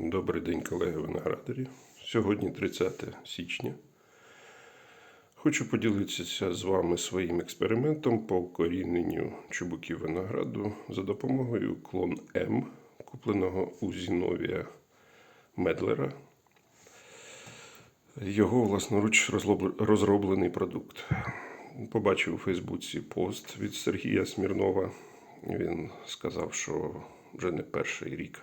Добрий день, колеги виноградарі. Сьогодні 30 січня. Хочу поділитися з вами своїм експериментом по укоріненню чубуків винограду за допомогою клон М, купленого у Зіновія Медлера. Його власноруч розроблений продукт. Побачив у Фейсбуці пост від Сергія Смірнова. Він сказав, що вже не перший рік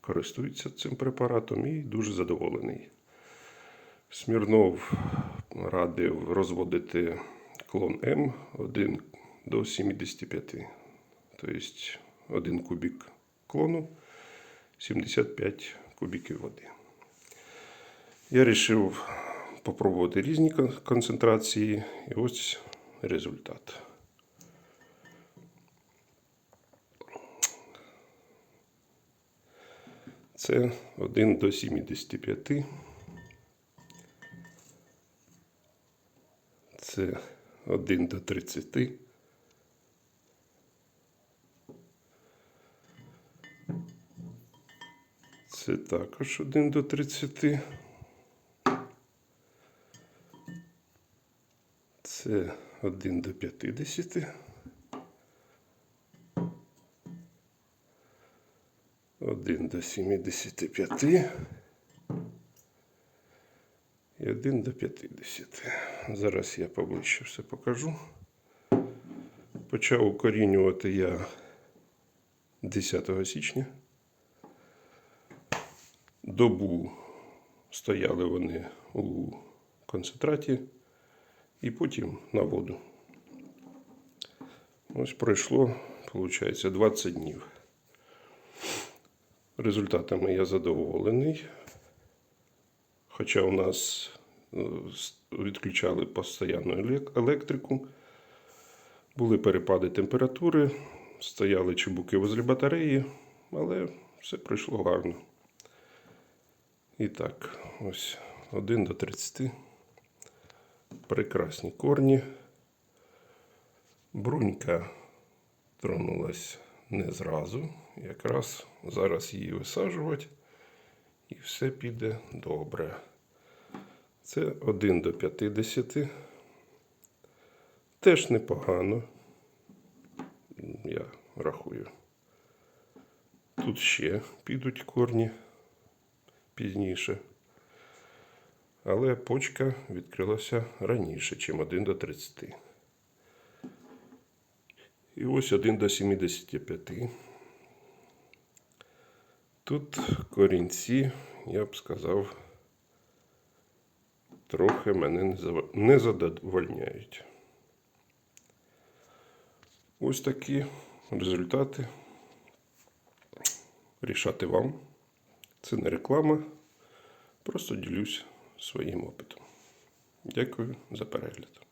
користується цим препаратом і дуже задоволений. Смірнов радив розводити клон М 1 до 75. Тобто 1 кубік клону 75 кубіків води. Я вирішив попробувати різні концентрації, і ось результат. Це 1 до 75. Це 1 до 30. Це також 1 до 30. Це 1 до 50. Один до 75 і один до 50. Зараз я поближче все покажу. Почав укорінювати я 10 січня. Добу стояли вони у концентраті і потім на воду. Ось пройшло, виходить, 20 днів. Результатами я задоволений. Хоча у нас е, відключали постійно електрику, були перепади температури, стояли чебуки возле батареї, але все пройшло гарно. І так, ось 1 до 30. Прекрасні корні. Брунька тронулась не зразу. Якраз зараз її висаджувати і все піде добре. Це 1 до 50. Теж непогано. Я рахую. Тут ще підуть корні пізніше. Але почка відкрилася раніше, ніж 1 до 30. І ось 1 до 75. Тут корінці, я б сказав, трохи мене не не задовольняють. Ось такі результати. Рішати вам. Це не реклама. Просто ділюсь своїм опитом. Дякую за перегляд.